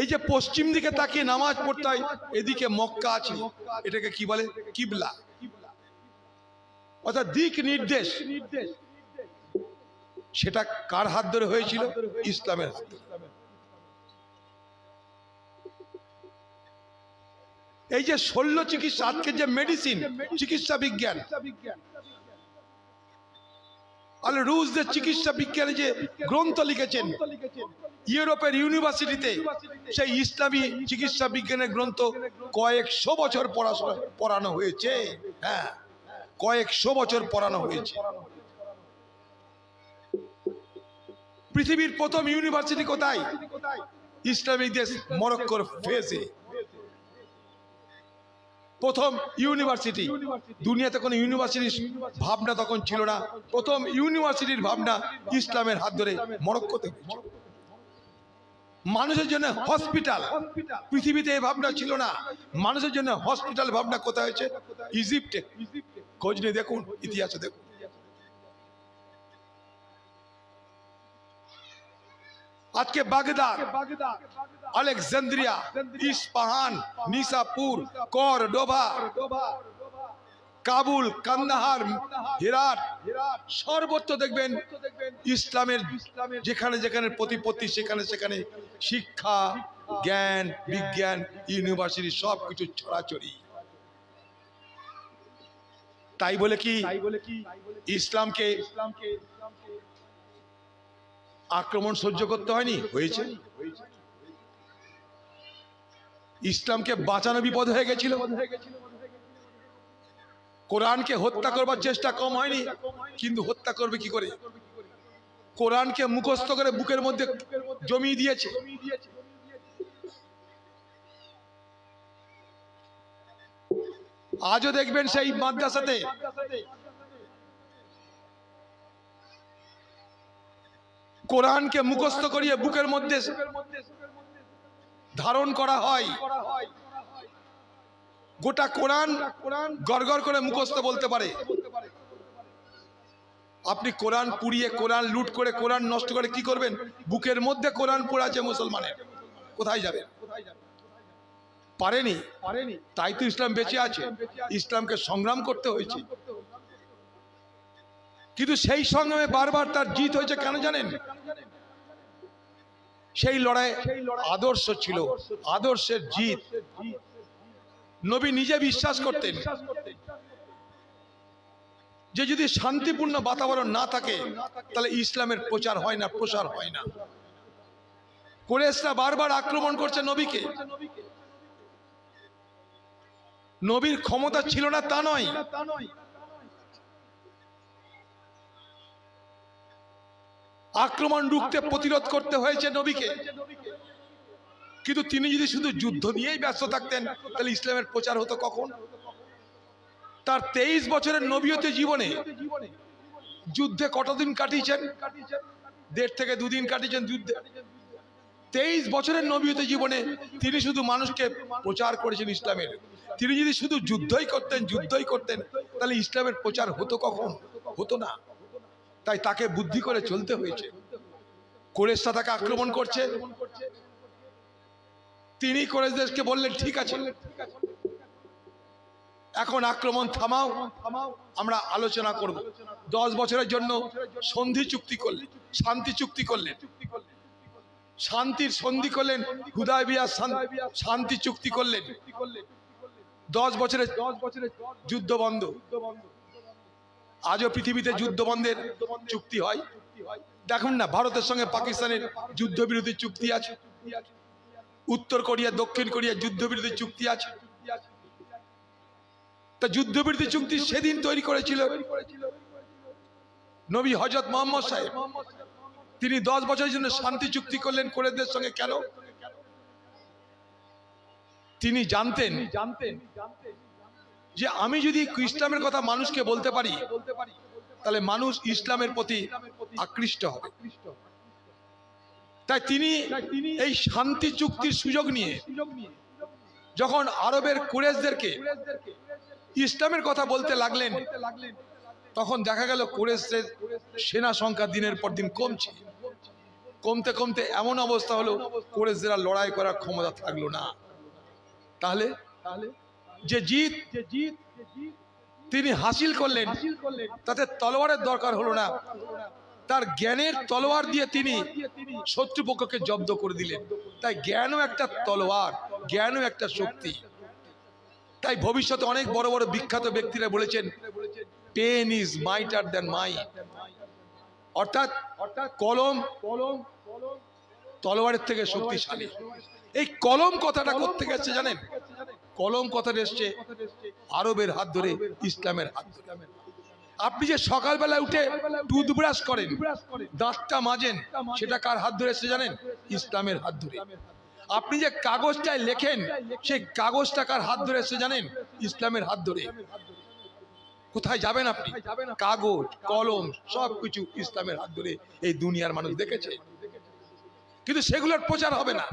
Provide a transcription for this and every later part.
এই যে পশ্চিম দিকে তাকিয়ে নামাজ পড়তে হয়, এদিকে মক্কা আছে। এটাকে কি বলে? কিবলা। অর্থাৎ দিক নির্দেশ। সেটা কার হাত ধরে হয়েছিল? ইসলামের হাত এই যে শল্য চিকিৎসা আজকে যে মেডিসিন চিকিৎসা বিজ্ঞান আর রুশদের চিকিৎসা বিজ্ঞানে যে গ্রন্থ লিখেছেন, ইউরোপের ইউনিভার্সিটিতে সেই ইসলামী চিকিৎসা বিজ্ঞানের গ্রন্থ কয়েকশো বছর পড়াশোনা, পড়ানো হয়েছে। হ্যাঁ কয়েকশো বছর পড়ানো হয়েছে। পৃথিবীর প্রথম ইউনিভার্সিটি কোথায়? ইসলামিক দেশ মরক্কোর ফেসে। প্রথম ইউনিভার্সিটি। দুনিয়াতে কোনো ইউনিভার্সিটির ভাবনা তখন ছিল না। প্রথম ইউনিভার্সিটির ভাবনা ইসলামের হাত ধরে মরক্কোতে। মানুষের জন্য হসপিটাল পৃথিবীতে এই ভাবনা ছিল না। মানুষের জন্য হসপিটাল ভাবনা কোথায় হয়েছে? ইজিপ্টে। খোঁজ নিয়ে দেখুন, ইতিহাসে দেখুন। আজকে Baghdad Alexandria Isfahan Nishapur Cordoba Kabul Kandahar Herat সর্বত্র দেখবেন ইসলামের যেখানে যেখানে প্রতিপত্তি সেখানে সেখানে শিক্ষা জ্ঞান বিজ্ঞান ইউনিভার্সিটি সব কিছু ছড়াছড়ি। তাই বলে কি? ইসলামকে আক্রমণ সহ্য করতে হয়নি? হয়েছে। ইসলামকে বাঁচানো বিপদ হয়ে গেছিল। কোরআনকে হত্যা করবার চেষ্টা কম হয়নি, কিন্তু হত্যা করবে কি করে? কোরআনকে মুখস্থ করে বুকের মধ্যে জমিয়ে দিয়েছে। আজও দেখবেন সেই মাদ্রাসাতে কোরআনকে মুখস্থ করিয়ে বুকের মধ্যে ধারণ করা হয়। গোটা কোরআন গড়গড় করে মুখস্থ বলতে পারে। আপনি কোরআন পুড়িয়ে, কোরআন লুট করে, কোরআন নষ্ট করে কি করবেন? বুকের মধ্যে কোরআন পড়াছে মুসলমানের। কোথায় যাবে? পারেনি পারেনি। তাই তো ইসলাম বেঁচে আছে। ইসলামকে সংগ্রাম করতে হয়েছে। কিন্তু সেই সংগ্রামে বারবার তার জিত হয়েছে কেন জানেন? সেই লড়াই আদর্শ ছিল, আদর্শের জিত। নবী নিজে বিশ্বাস করতেন যে যদি শান্তিপূর্ণ বাতাবরণ না থাকে, তাহলে ইসলামের প্রচার হয় না, প্রসার হয় না। কোরেশরা বারবার আক্রমণ করছে নবীকে। নবীর ক্ষমতা ছিল না তা নয় তা নয় আক্রমণ রুখতে প্রতিরোধ করতে হয়েছে নবীকে। কিন্তু তিনি যদি শুধু যুদ্ধ নিয়েই ব্যস্ত থাকতেন, তাহলে ইসলামের প্রচার হতো কখন? তার তেইশ বছরের নবীয়তে জীবনে যুদ্ধে কতদিন কাটিয়েছেন? দেড় থেকে দুদিন কাটিয়েছেন যুদ্ধে। তেইশ বছরের নবীয়তে জীবনে তিনি শুধু মানুষকে প্রচার করেছেন ইসলামের। তিনি যদি শুধু যুদ্ধই করতেন যুদ্ধই করতেন, তাহলে ইসলামের প্রচার হতো কখন? হতো না। তাই তাকে বুদ্ধি করে চলতে হয়েছে। কোরেশরা তাকে আক্রমণ করছে। তিনি কোরেশদেরকে বললেন, ঠিক আছে। এখন আক্রমণ থামাও। আমরা আলোচনা করব। দশ বছরের জন্য সন্ধি চুক্তি করলেন, শান্তি চুক্তি করলেন। শান্তির সন্ধি করলেন, হুদায় বিয়া শান্তি চুক্তি করলেন। দশ বছরের যুদ্ধ বন্ধ। আজও পৃথিবীতে যুদ্ধ বন্ধের চুক্তি হয়। দেখুন না ভারতের সঙ্গে পাকিস্তানের যুদ্ধবিরোধী চুক্তি আছে। উত্তর কোরিয়া দক্ষিণ কোরিয়া যুদ্ধবিরোধী চুক্তি আছে। তা যুদ্ধবিরোধী চুক্তি সেদিন তৈরি করেছিল নবী হজরত মোহাম্মদ সাহেব। তিনি দশ বছরের জন্য শান্তি চুক্তি করলেন কোরেদের সঙ্গে কেন? তিনি জানতেন তিনি জানতেন জানতেন। যে আমি যদি ইসলামের কথা মানুষকে বলতে পারি, তাহলে মানুষ ইসলামের প্রতি আকৃষ্ট হবে। তাই তিনি এই শান্তি চুক্তির সুযোগ নিয়ে, যখন আরবের কুরেশদেরকে ইসলামের কথা বলতে লাগলেন, তখন দেখা গেল কুরেশদের সেনা সংখ্যা দিনের পর দিন কমছে। কমতে কমতে এমন অবস্থা হলো, কুরেশদের লড়াই করার ক্ষমতা থাকল না। তাহলে তাহলে যে জিত তিনি হাসিল করলেন। তাতে তলোয়ারের দরকার হলো না। তার জ্ঞানের তলোয়ার দিয়ে তিনি শত্রুপক্ষকে জব্দ করে দিলেন। তাই জ্ঞানও একটা তলোয়ার জ্ঞানও একটা শক্তি। তাই ভবিষ্যতে অনেক বড় বড় বিখ্যাত ব্যক্তিরা বলেছেন pen is mightier than my অর্থাৎ কলম কলম তলোয়ারের থেকে শক্তিশালী। এই কলম কথাটা করতে গেছে জানেন? কলম কথাটা এসছে। আরবের হাত ধরে, ইসলামের হাত ধরে। আপনি যে সকালবেলা উঠে টুথব্রাশ করেন, দাঁতটা মাজেন, সেটা কার হাত ধরে এসছে জানেন? ইসলামের হাত ধরে। আপনি যে কাগজটায় লেখেন, সেই কাগজটা কার হাত ধরে এসছে জানেন? ইসলামের হাত ধরে। কোথায় যাবেন আপনি। কাগজ, কলম সব কিছু ইসলামের হাত ধরে এই দুনিয়ার মানুষ দেখেছে। কিন্তু সেগুলোর প্রচার হবে না।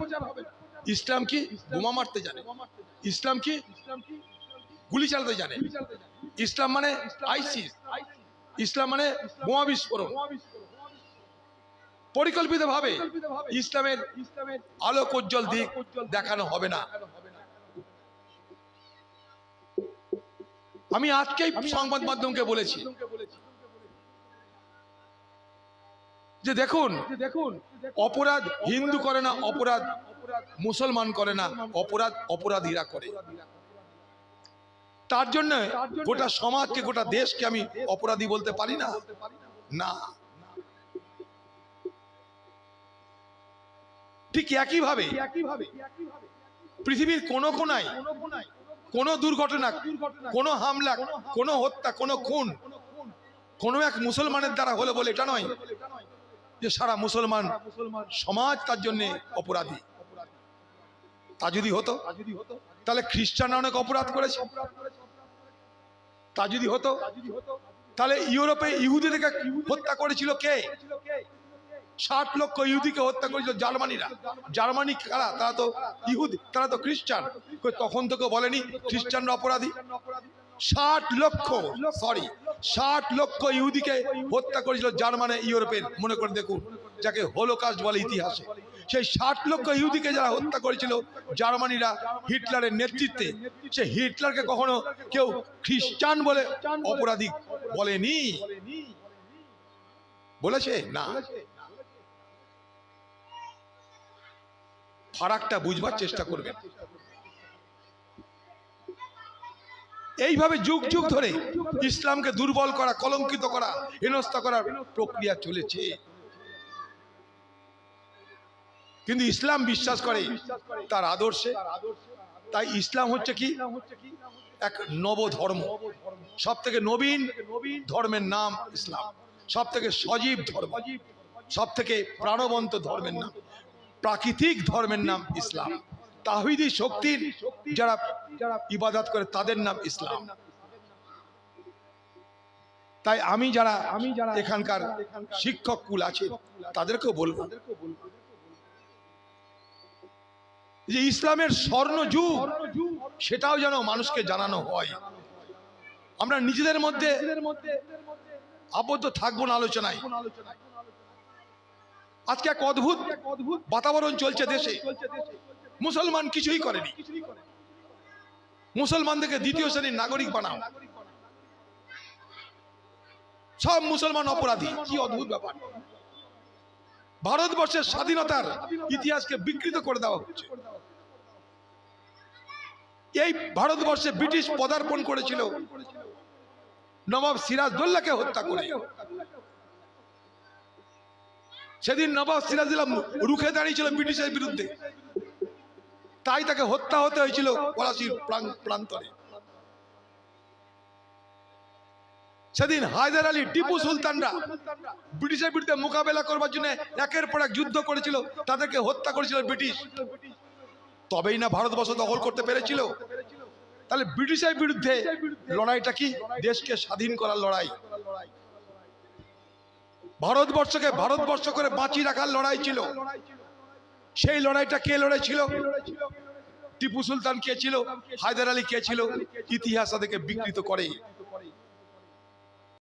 ইসলাম কি বোমা মারতে জানে। ইসলাম কি গুলি চালাতে জানে। ইসলাম মানে আইসিস। ইসলাম মানে বোমা বিস্ফোরণ। পরিকল্পিত ভাবে পরিকল্পিতভাবে ইসলামের আলোক উজ্জ্বল দিক দেখানো হবে না। আমি আজকেই সংবাদ মাধ্যমকে বলেছি যে দেখুন দেখুন অপরাধ হিন্দু করে না অপরাধ মুসলমান করে না, অপরাধ, অপরাধীরা করে। তার জন্য গোটা সমাজকে, গোটা দেশকে আমি অপরাধী বলতে পারি না। না। ঠিক একইভাবে পৃথিবীর কোনো কোনায় কোনো দুর্ঘটনা, কোনো হামলা, কোনো হত্যা, কোনো খুন, কোনো এক মুসলমানের দ্বারা হলো বলে এটা নয় যে সারা মুসলমান সমাজ তার জন্য অপরাধী। তা যদি হতো তা তাহলে খ্রিস্টানরা অনেক অপরাধ করেছে। তা যদি হতো তা তাহলে ইউরোপে ইহুদিদেরকে হত্যা করেছিল কে? ষাট লক্ষ ইহুদিকে হত্যা করেছিল জার্মানিরা। জার্মানি কারা? তারা তো ইহুদি, তারা তো খ্রিস্টান। তখন তোকে বলেনি খ্রিস্টানরা অপরাধী। অপরাধী ষাট লক্ষ সরি ষাট লক্ষ ইহুদিকে হত্যা করেছিল জার্মানি, ইউরোপের। মনে করে দেখুন, যাকে হোলোকাস্ট বলে ইতিহাসে। সেই ষাট লক্ষ ইহুদিকে যারা হত্যা করেছিল, জার্মানিরা হিটলারের নেতৃত্বে সে হিটলারকে কখনো কেউ খ্রিস্টান বলে অপরাধী বলেনি? বলেছে? না। ফারাকটা বুঝবার চেষ্টা করবে এইভাবে যুগ যুগ ধরে ইসলামকে দুর্বল করা, কলঙ্কিত করা, হেনস্থা করার প্রক্রিয়া চলেছে। কিন্তু ইসলাম বিশ্বাস করে তার আদর্শে। তাই ইসলাম হচ্ছে কি? এক নব ধর্ম নবধর্ম। সব থেকে নবীন ধর্মের নাম ইসলাম। সব থেকে সজীব ধর্ম। সব থেকে প্রাণবন্ত ধর্মের নাম। প্রাকৃতিক ধর্মের নাম ইসলাম। তাহিদি শক্তির যারা ইবাদত করে তাদের নাম ইসলাম। তাই আমি যারা আমি যারা এখানকার শিক্ষক কুল আছে তাদেরকেও বলব তাদেরকে বলব যে ইসলামের স্বর্ণ যুগ স্বর্ণযুগ সেটাও যেন মানুষকে জানানো হয়। আমরা নিজেদের মধ্যে আবদ্ধ থাকব না আলোচনায়। আজকে এক অদ্ভুত বাতাবরণ চলছে দেশে। মুসলমান কিছুই করেনি। মুসলমানদেরকে দ্বিতীয় শ্রেণির নাগরিক বানাও। সব মুসলমান অপরাধী। কি অদ্ভুত ব্যাপার। ভারতবর্ষের স্বাধীনতার ইতিহাসকে বিকৃত করে দেওয়া হচ্ছে এই ভারতবর্ষে ব্রিটিশ পদার্পণ করেছিল নবাব সিরাজদৌল্লাকে হত্যা করে। সেদিন নবাব সিরাজদৌল্লা রুখে দাঁড়িয়েছিল ব্রিটিশের বিরুদ্ধে। তাই তাকে হত্যা হতে হয়েছিল পলাশির প্রাং- প্রান্তরে। সেদিন হায়দার আলী টিপু সুলতানরা ব্রিটিশের বিরুদ্ধে মোকাবেলা করবার জন্য একের পর এক যুদ্ধ করেছিল তাদেরকে হত্যা করেছিল ব্রিটিশ। তবেই না ভারতবর্ষ দখল করতে পেরেছিল। তাহলে ব্রিটিশের বিরুদ্ধে লড়াইটা কি? দেশকে স্বাধীন করার লড়াই। ভারতবর্ষকে ভারতবর্ষ করে বাঁচিয়ে রাখার লড়াই ছিল। সেই লড়াইটা কে লড়াইছিল টিপু সুলতান কে ছিল? হায়দার আলী কে ছিল? ইতিহাস তাদেরকে বিকৃত করে।